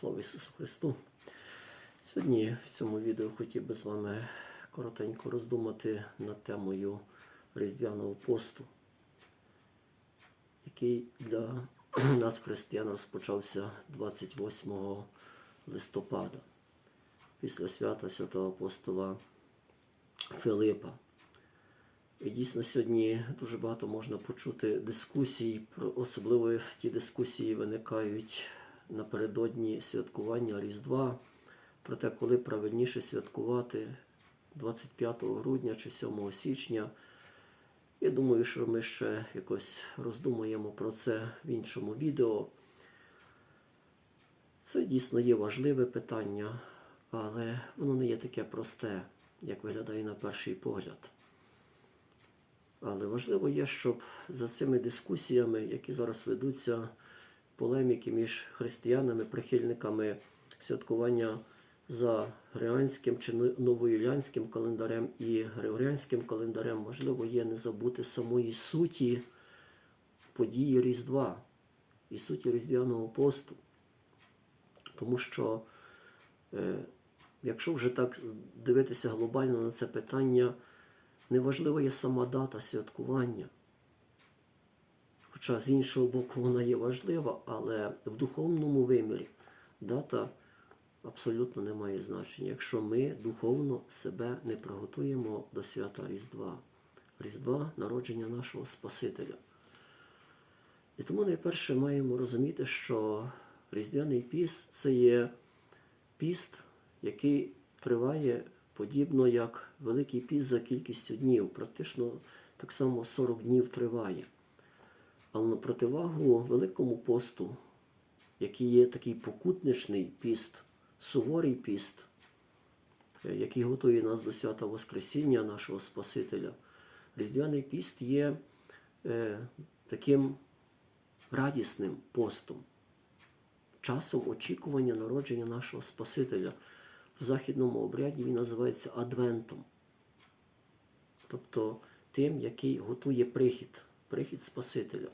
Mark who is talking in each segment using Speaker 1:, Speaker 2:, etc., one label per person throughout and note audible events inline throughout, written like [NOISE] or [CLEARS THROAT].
Speaker 1: Слава Ісусу Христу! Сьогодні в цьому відео хотів би з вами коротенько роздумати над темою Різдвяного посту, який для [CLEARS THROAT] нас, християн, розпочався 28 листопада після свята святого апостола Филипа. І дійсно сьогодні дуже багато можна почути дискусій, особливо ті дискусії виникають напередодні святкування Різдва, про те, коли правильніше святкувати 25 грудня чи 7 січня. Я думаю, що ми ще якось роздумаємо про це в іншому відео. Це дійсно є важливе питання, але воно не є таке просте, як виглядає на перший погляд. Але важливо є, щоб за цими дискусіями, які зараз ведуться, полеміки між християнами, прихильниками святкування за григоріанським чи новоюліанським календарем і григоріанським календарем, важливо є не забути самої суті події Різдва і суті Різдвяного посту. Тому що, е, якщо вже так дивитися глобально на це питання, Неважлива є сама дата святкування. Хоча з іншого боку вона є важлива, але в духовному вимірі дата абсолютно не має значення, якщо ми духовно себе не приготуємо до свята Різдва, Різдва народження нашого Спасителя. І тому найперше маємо розуміти, що Різдвяний піст це є піст, який триває подібно як Великий піст за кількістю днів, практично так само 40 днів триває. Але на противагу Великому посту, який є такий покутничний піст, суворий піст, е, який готує нас до свята Воскресіння нашого Спасителя, Різдвяний піст є е, таким радісним постом, часом очікування народження нашого Спасителя в західному обряді він називається Адвентом. Тобто тим, який готує прихід, прихід Спасителя.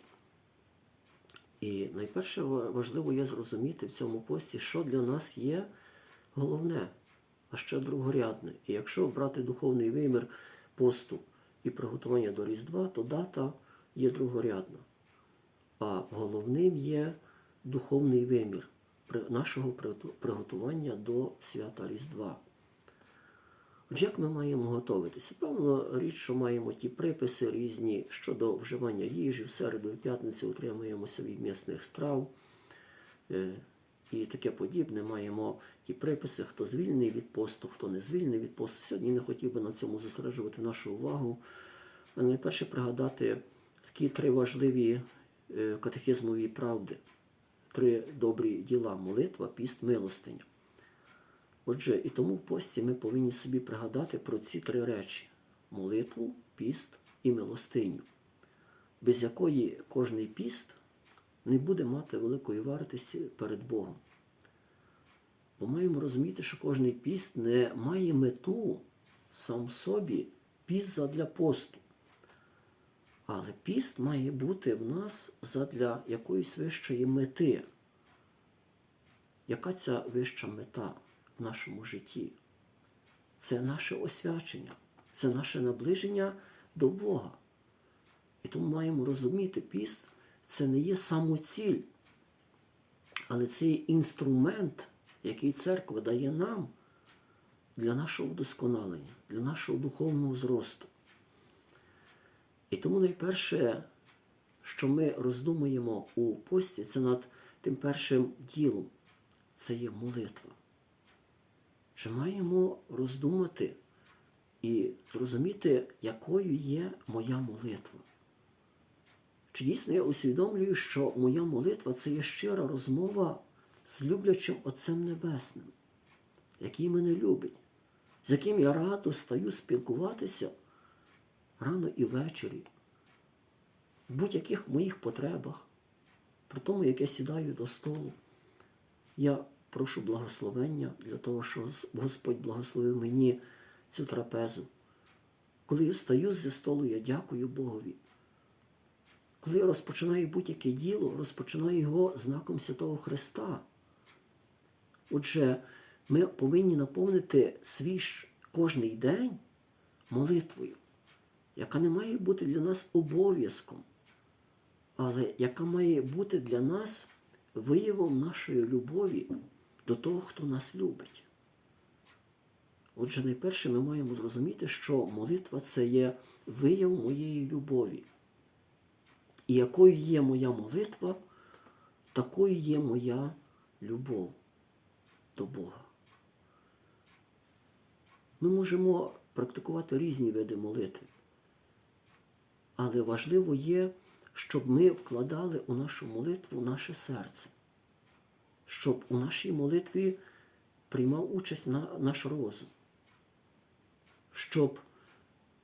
Speaker 1: І найперше важливо є зрозуміти в цьому пості, що для нас є головне, а що другорядне. І якщо брати духовний вимір посту і приготування до Різдва, то дата є другорядна. А головним є духовний вимір нашого приготування до свята Різдва. Отже, як ми маємо готуватися? Певно, річ, що маємо ті приписи різні щодо вживання їжі, в середу і п'ятницю утримуємося від м'ясних страв е, і таке подібне. Маємо ті приписи, хто звільнений від посту, хто не звільнений від посту. Сьогодні не хотів би на цьому зосереджувати нашу увагу. Але найперше пригадати такі три важливі е, катехизмові правди три добрі діла молитва, піст, милостиня. Отже, і тому в пості ми повинні собі пригадати про ці три речі: молитву, піст і милостиню, без якої кожний піст не буде мати великої вартості перед Богом. Бо маємо розуміти, що кожний піст не має мету сам в собі піст задля посту. Але піст має бути в нас задля якоїсь вищої мети. Яка ця вища мета в нашому житті? Це наше освячення, це наше наближення до Бога. І тому маємо розуміти, піст це не є самоціль, але це є інструмент, який церква дає нам для нашого вдосконалення, для нашого духовного зросту. І тому найперше, що ми роздумуємо у пості, це над тим першим ділом, це є молитва. Чи маємо роздумати і зрозуміти, якою є моя молитва? Чи дійсно я усвідомлюю, що моя молитва це є щира розмова з люблячим Отцем Небесним, який мене любить, з яким я радо стаю спілкуватися рано і ввечері, в будь-яких моїх потребах, при тому, як я сідаю до столу, я прошу благословення для того, щоб Господь благословив мені цю трапезу. Коли я встаю зі столу, я дякую Богові. Коли я розпочинаю будь-яке діло, розпочинаю його знаком Святого Христа. Отже, ми повинні наповнити свій кожний день молитвою, яка не має бути для нас обов'язком, але яка має бути для нас виявом нашої любові до того, хто нас любить. Отже, найперше ми маємо зрозуміти, що молитва це є вияв моєї любові. І якою є моя молитва, такою є моя любов до Бога. Ми можемо практикувати різні види молитви, але важливо є, щоб ми вкладали у нашу молитву наше серце, щоб у нашій молитві приймав участь на наш розум, щоб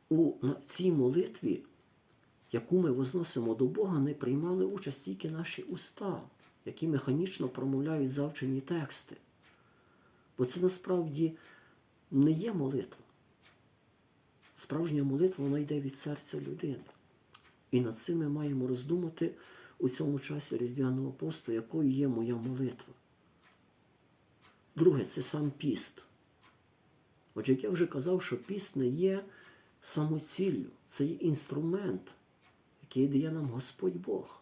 Speaker 1: у цій молитві, яку ми возносимо до Бога, не приймали участь тільки наші уста, які механічно промовляють завчені тексти. Бо це насправді не є молитва. Справжня молитва вона йде від серця людини. І над цим ми маємо роздумати у цьому часі Різдвяного посту, якою є моя молитва. Друге, це сам піст. Отже, як я вже казав, що піст не є самоціллю, це є інструмент, який дає нам Господь Бог.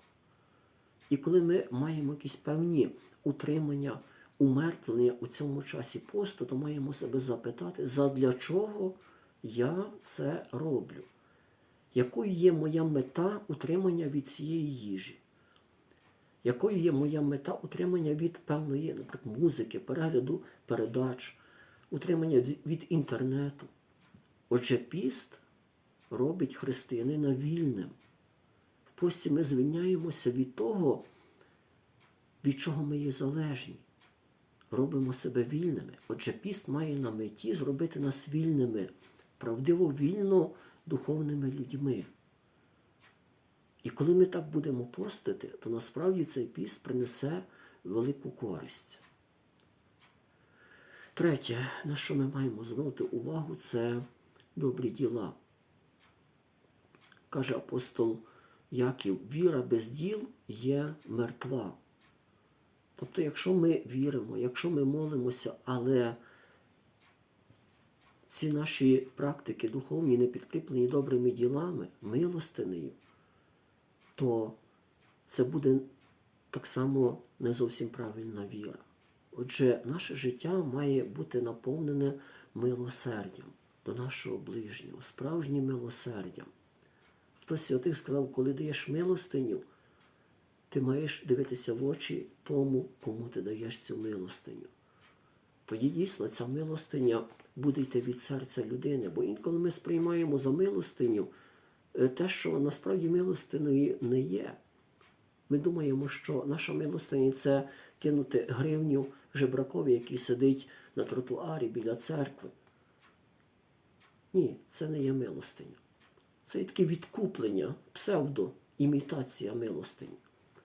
Speaker 1: І коли ми маємо якісь певні утримання, умертвлення у цьому часі посту, то маємо себе запитати, задля чого я це роблю? Якою є моя мета утримання від цієї їжі? Якою є моя мета утримання від певної, наприклад, музики, перегляду передач, утримання від, інтернету? Отже, піст робить християнина вільним. В пості ми звільняємося від того, від чого ми є залежні. Робимо себе вільними. Отже, піст має на меті зробити нас вільними, правдиво вільно духовними людьми. І коли ми так будемо постити, то насправді цей піст принесе велику користь. Третє, на що ми маємо звернути увагу, це добрі діла. Каже апостол Яків, віра без діл є мертва. Тобто, якщо ми віримо, якщо ми молимося, але ці наші практики духовні не підкріплені добрими ділами, милостинею, то це буде так само не зовсім правильна віра. Отже, наше життя має бути наповнене милосердям до нашого ближнього, справжнім милосердям. Хтось святих сказав, коли даєш милостиню, ти маєш дивитися в очі тому, кому ти даєш цю милостиню. Тоді дійсно ця милостиня буде йти від серця людини. Бо інколи ми сприймаємо за милостиню те, що насправді милостиною не є. Ми думаємо, що наша милостиня це кинути гривню жебракові, який сидить на тротуарі біля церкви. Ні, це не є милостиня. Це є таке відкуплення, псевдоімітація милостині.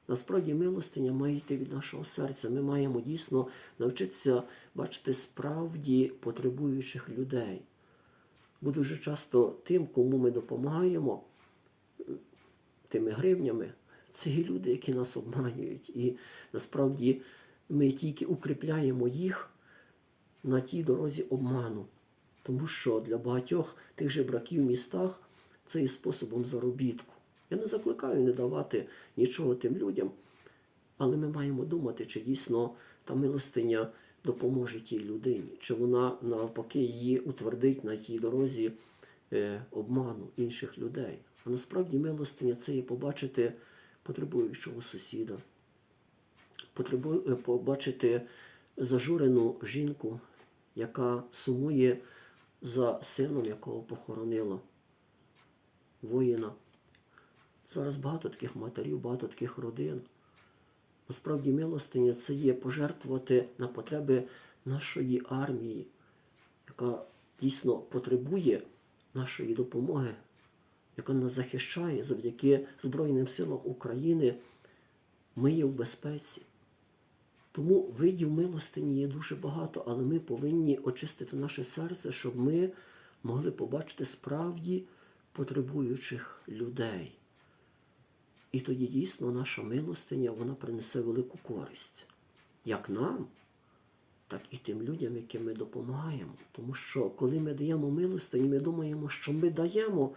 Speaker 1: Насправді милостиня має йти від нашого серця. Ми маємо дійсно навчитися бачити справді потребуючих людей. Бо дуже часто тим, кому ми допомагаємо тими гривнями, це люди, які нас обманюють. І насправді ми тільки укріпляємо їх на тій дорозі обману. Тому що для багатьох тих же браків в містах це є способом заробітку. Я не закликаю не давати нічого тим людям, але ми маємо думати, чи дійсно та милостиня допоможе тій людині, чи вона навпаки її утвердить на тій дорозі е, обману інших людей. А насправді милостиня це є побачити потребуючого сусіда, е, побачити зажурену жінку, яка сумує за сином, якого похоронила воїна. Зараз багато таких матерів, багато таких родин. Насправді, милостиня це є пожертвувати на потреби нашої армії, яка дійсно потребує нашої допомоги, яка нас захищає завдяки Збройним силам України. Ми є в безпеці. Тому видів милостині є дуже багато, але ми повинні очистити наше серце, щоб ми могли побачити справді потребуючих людей. І тоді дійсно наша милостиня вона принесе велику користь як нам, так і тим людям, яким ми допомагаємо. Тому що коли ми даємо милостині, ми думаємо, що ми даємо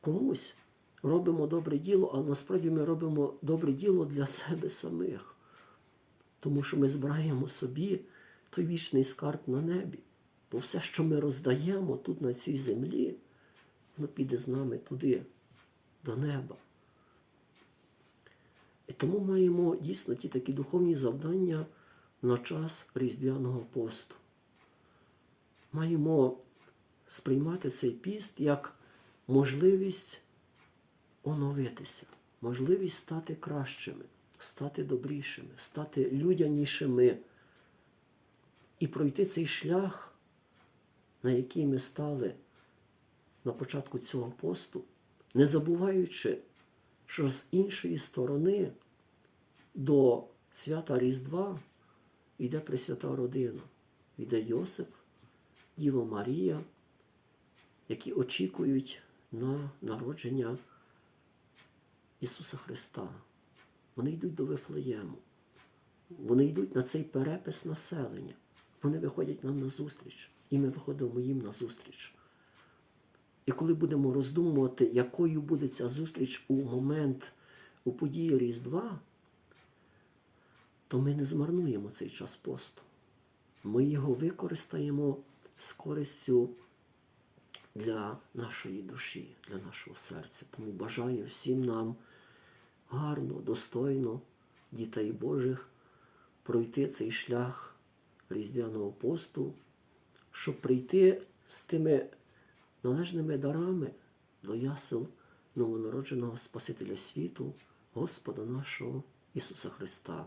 Speaker 1: комусь, робимо добре діло, але насправді ми робимо добре діло для себе самих. Тому що ми збираємо собі той вічний скарб на небі. Бо все, що ми роздаємо тут на цій землі, воно піде з нами туди, до неба. І тому маємо дійсно ті такі духовні завдання на час Різдвяного посту. Маємо сприймати цей піст як можливість оновитися, можливість стати кращими, стати добрішими, стати людянішими і пройти цей шлях, на який ми стали на початку цього посту, не забуваючи, що з іншої сторони до свята Різдва йде Пресвята Родина, йде Йосип, Діва Марія, які очікують на народження Ісуса Христа. Вони йдуть до Вифлеєму. Вони йдуть на цей перепис населення. Вони виходять нам на зустріч, і ми виходимо їм на зустріч. І коли будемо роздумувати, якою буде ця зустріч у момент у події Різдва, то ми не змарнуємо цей час посту. Ми його використаємо з користю для нашої душі, для нашого серця. Тому бажаю всім нам гарно, достойно, дітей Божих, пройти цей шлях Різдвяного посту, щоб прийти з тими належними дарами до ясел новонародженого Спасителя світу, Господа нашого Ісуса Христа.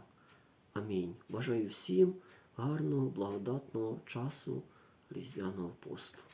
Speaker 1: Амінь. Бажаю всім гарного, благодатного часу Різдвяного посту.